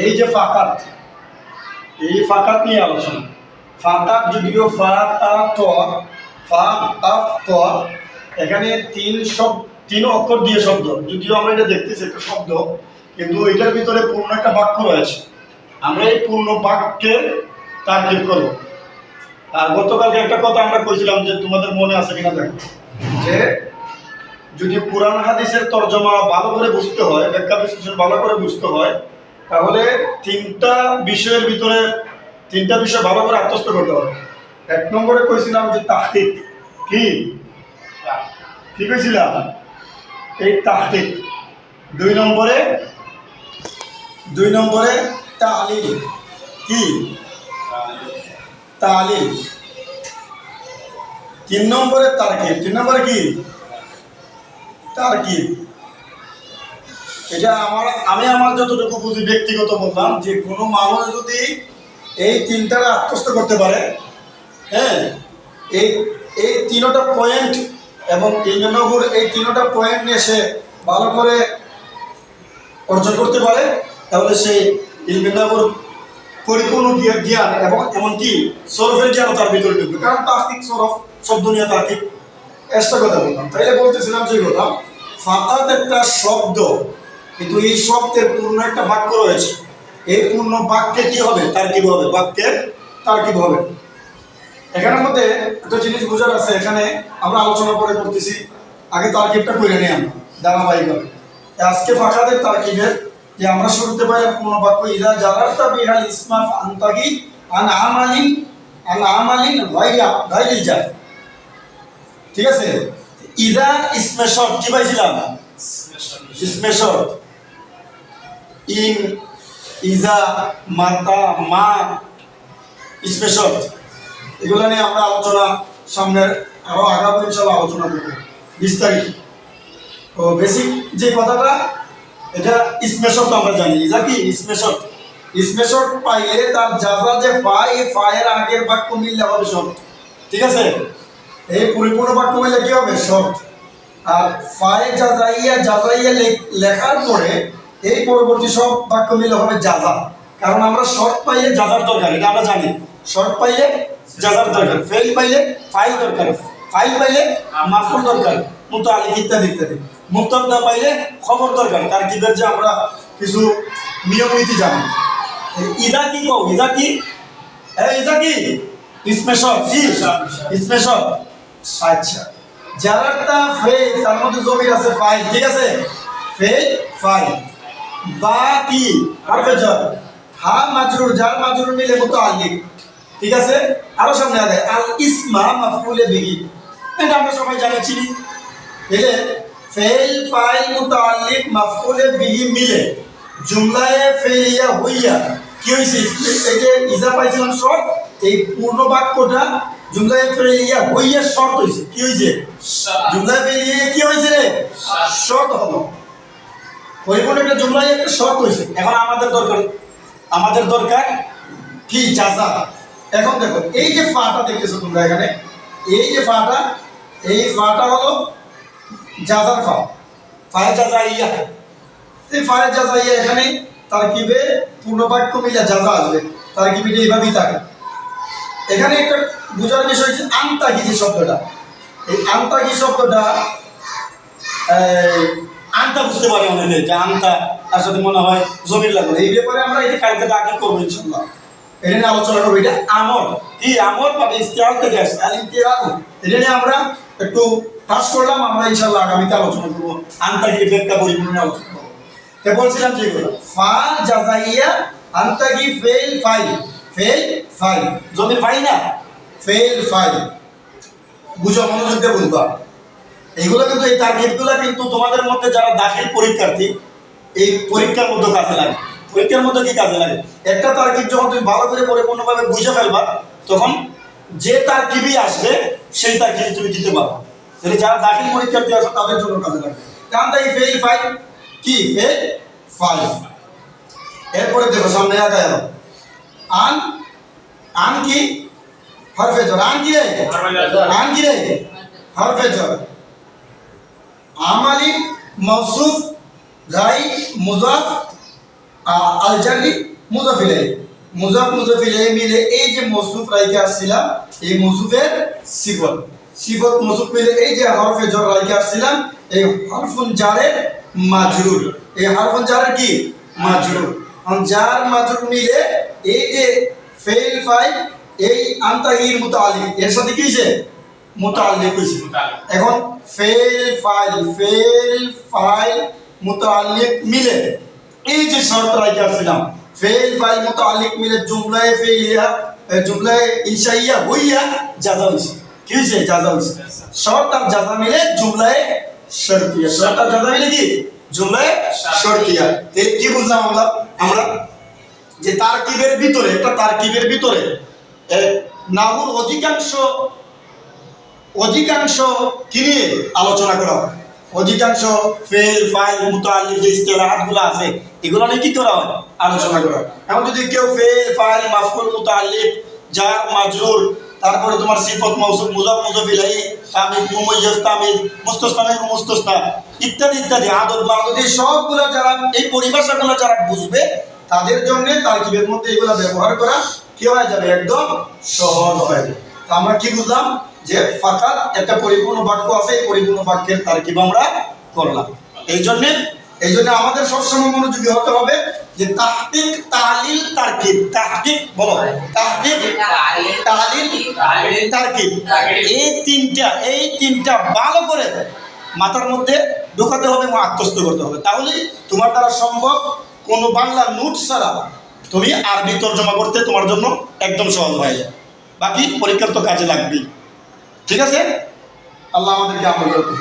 এই যে এই নিয়ে আলোচনা। যদিও এখানে তিন শব্দ, তিন অক্ষর দিয়ে শব্দ। যদিও আমরা এটা দেখতেছি একটা শব্দ, কিন্তু এটার ভিতরে পূর্ণ একটা বাক্য রয়েছে। আমরা এই পূর্ণ বাক্যের তার্কিব করব। আর গতকালকে একটা কথা আমরা কইছিলাম যে তোমাদের মনে আছে কিনা দেখো। যে যদি কোরআন হাদিসের তর্জমা ভালো করে বুঝতে হয়, ব্যাখ্যা বিশ্লেষণ ভালো করে বুঝতে হয়, তাহলে তিনটা বিষয়ের ভিতরে তিনটা বিষয় ভালো করে আত্মস্থ করতে হবে। এক নম্বরে কইছিলাম যে তাহতিক কি? কি কইছিলাম? এই তাহতিক দুই নম্বরে দুই নম্বরে তালিল কি? তালিল তিন নম্বরে তারকিব। তিন নম্বরে কি? তারকিব এটা আমার, আমি আমার যতটুকু বুঝি ব্যক্তিগত বললাম, যে কোনো মানুষ যদি এই তিনটারে আত্মস্থ করতে পারে হ্যাঁ এই এই তিনোটা পয়েন্ট এবং ইন্দ্রনগর এই তিনোটা পয়েন্ট নিয়ে সে ভালো করে অর্জন করতে পারে, তাহলে সেই ইন্দ্রনগর পরিপূর্ণ জ্ঞান এবং এমনকি সরফের জ্ঞানও তার ভিতরে ঢুকবে। কারণ তার্কিক সরফ শব্দ নিয়ে তার্কিক এক্সট্রা কথা বললাম। তাইলে বলতেছিলাম যে কথা ফাঁকাত একটা শব্দ, কিন্তু এই শব্দের পূর্ণ একটা বাক্য রয়েছে। এই পূর্ণ বাক্যে কি হবে? তার কি হবে? বাক্যের তার কি হবে? এখানের মধ্যে একটা জিনিস বোঝার আছে। এখানে আমরা আলোচনা করে করতেছি। আগে তারকিবটা করে নিই আমরা, ধারাবাহিকভাবে। আজকে ফাঁকাদের তারকিবের যে আমরা শুনতে পাই পূর্ণ বাক্য, ইদা জালারতা বিহাল ইসমাফ আন্তাগি আন আমালিন আন আমালিন গায়রা গায়রিল যায় ঠিক আছে? ইদা ইসমে কি পাইছিলাম? ইসমে ইন, ইজা, মাতা, মা ইসমে শর্ট এগুলো নিয়ে আমরা আলোচনা সামনের আরও আগামী ইনশাল্লাহ আলোচনা করব, বিস্তারিত। তো বেসিক যে কথাটা, এটা ইসমে আমরা জানি। ইজা কি? ইসমে শর্ট পাইলে তার যাজা যে ফা এই ফায়ের আগের বাক্য মিললে হবে শর্ট ঠিক আছে? এই পরিপূর্ণ বাক্য মিলে কি হবে? শর্ট। আর ফায়ে জাজাইয়া লে- লেখার পরে এই পরবর্তী সব বাক্য মিলে হবে জাজা। কারণ আমরা শর্ট পাইলে জাজার দরকার, এটা আমরা জানি। শর্ট পাইলে জাজার দরকার ফেল পাইলে ফাইল দরকার, ফাইল পাইলে মাফুল দরকার, মুতালিক ইত্যাদি ইত্যাদি। মুক্তদা পাইলে খবর দরকার তার কিদের যে আমরা কিছু নিয়ম নীতি জানি। ইদা কি কও? ইদা কি? ইদা কি? স্পেশাল কি? স্পেশাল। আচ্ছা। যারাটা ফে তার মধ্যে জমির আছে ফাইল ঠিক আছে? ফে ফাইল বা কি হারফে জর হা মাজরুর, যার মাজরুর মিলে মুতাআল্লিক ঠিক আছে? আরও সামনে আগে আল ইসমা মাফউলে বিহি। এটা আমরা সবাই জানি, চিনি। এলে ফেল ফাইল মুতাআল্লিক মাফউলে বিহি মিলে। জুমলায়ে ফেলিয়া হইয়া, কি হইছে? এই যে ইজা পাইছিলাম শর্ট এই পূর্ণ বাক্যটা জুমলায়ে ফেলিয়া হইয়া শর্ট হইছে। কি হইছে? জুমলায় ফেলিয়ে কি হয়েছে রে? শর্ট হলো পরিপূর্ণ একটা জুমলায় একটা শর্ট হয়েছে এখন আমাদের দরকার আমাদের দরকার কি? জাজা এখন দেখো এই যে ফাটা দেখতেছো তোমরা এখানে এই যে ফাটা এই ফাটা হলো জাজার ফা ফায়ে জাজা ইয়া এই ফায়ে জাজা ইয়া এখানে তার কিবে পূর্ণ বাক্য মিলে জাজা আসবে। তার কিবিটা এইভাবেই থাকে। এখানে একটা বোঝার বিষয় হচ্ছে আন্তাকি যে শব্দটা। এই আন্তাকি শব্দটা আন্তা বুঝতে পারে অনেকে যে আন্তা তার সাথে মনে হয় জমির লাগবে এই ব্যাপারে আমরা এটা কালকে দাখিল করব ইনশাল্লাহ। এটা নিয়ে আলোচনা করব। এটা আমর কি আমর পাবে ইস্তেহাল থেকে আসছে। এটা নিয়ে আমরা একটু কাজ করলাম। আমরা ইনশাল্লাহ আগামীতে আলোচনা করব। আন্তাকি ব্যাখ্যা পরিপূর্ণ আলোচনা করব। তে বলছিলাম যেগুলো ফা জাজাইয়া আন্তাকি ফেল ফাইল। ফেল ফাইল। জমির ফাইল না? ফেল ফাইল বুঝো, মনোযোগ দিয়ে বুঝবা এইগুলো কিন্তু, এই টার্গেটগুলো কিন্তু তোমাদের মধ্যে যারা দাখিল পরীক্ষার্থী, এই পরীক্ষার মধ্যে কাজে লাগে। পরীক্ষার মধ্যে কি কাজে লাগে? একটা টার্গেট যখন তুমি ভালো করে পরিপূর্ণভাবে বুঝে ফেলবা, তখন যে তারকিবই আসবে, সেই তার তারকিবই তুমি দিতে পারবা তাহলে যারা দাখিল পরীক্ষার্থী আছে, তাদের জন্য কাজে লাগে কারণ তাই ফেল ফাইল কি? ফেল ফাইল এরপরে দেখো, সামনে আগে এলো আন আন কি? হরফে জর আন কি রে আন কি রে হরফে জর আমালি মৌসুফ রাই মুজাফ আল জারি মুজাফিলে। মুজাফ মুজাফিলে মিলে এই যে মসুফ রাইকে আসছিলাম এই মসুফের সিফত সিফত মসুফ মিলে এই যে হরফে জর রাইকে আসছিলাম এই হরফুন জারের মাজরুর এই হরফুন জারের কি? মাজরুর জার মাজরুর মিলে এই যে ফেল ফাই এই আন্তাহির মুতালিক এর সাথে কি হয়েছে মুতালিক মুতাল্লিক। এখন ফেল ফাইল ফেল ফাইল মুতাল্লিক মিলে। এই যে শর্ত রাখতে আসছিলাম ফেল ফাইল মুতাল্লিক মিলে জুমলায় ফেলিয়া এ, জুমলায় ইনশাইয়া হইয়া জাজা হইছে। কি হইছে? জাজা হইছে। শর্ত আর জাজা মিলে জুমলায় শর্তিয়া। শর্ত আর জাজা মিলে কি? জুমলায় শর্তিয়া। এই কি বুঝলাম আমরা? আমরা যে তারকিবের ভিতরে একটা তারকিবের ভিতরে নাহুর অধিকাংশ অধিকাংশ কি নিয়ে আলোচনা করা? হয় অধিকাংশ ফেল, ফাইল মুতাল্লিক যে ইস্তেলাহাতগুলো আছে, এগুলো নিয়ে কি করা হয়? আলোচনা করা এখন যদি কেউ ফেল, ফাইল মাফকুল মুতাল্লিক জার, মাজরুর, তারপরে তোমার সিফত মৌসুম মুজাফ মুজাফ ইলাহি তামিজ মুমাইয়াজ তামিজ মুস্তাসনা মুস্তাসনা, ইত্যাদি ইত্যাদি আদত মাদত এই সবগুলো যারা, এই পরিভাষাগুলো যারা বুঝবে, তাদের জন্য তারকিবের মধ্যে এগুলো ব্যবহার করা কি হয়ে যাবে? একদম সহজ হয়ে যাবে। আমরা কি বুঝলাম? যে ফাকাত একটা পরিপূর্ণ বাক্য আছে, এই পরিপূর্ণ বাক্যের তারকিব আমরা করলাম। এই জন্য এই জন্য আমাদের সবসময় মনোযোগী হতে হবে যে তাহকিক তালিল তারকিব। তাহকিক বলো। তাহকিক তালিল তারকিব। এই তিনটা এই তিনটা ভালো করে মাথার মধ্যে ঢোকাতে হবে এবং আত্মস্থ করতে হবে। তাহলে তোমার দ্বারা সম্ভব কোনো বাংলা নোট ছাড়া তুমি আরবি তর্জমা করতে তোমার জন্য একদম সহজ হয়ে যায়। বাকি পরীক্ষার তো কাজে লাগবেই। ঠিক আছে? আল্লাহ আমাদেরকে আমল করতে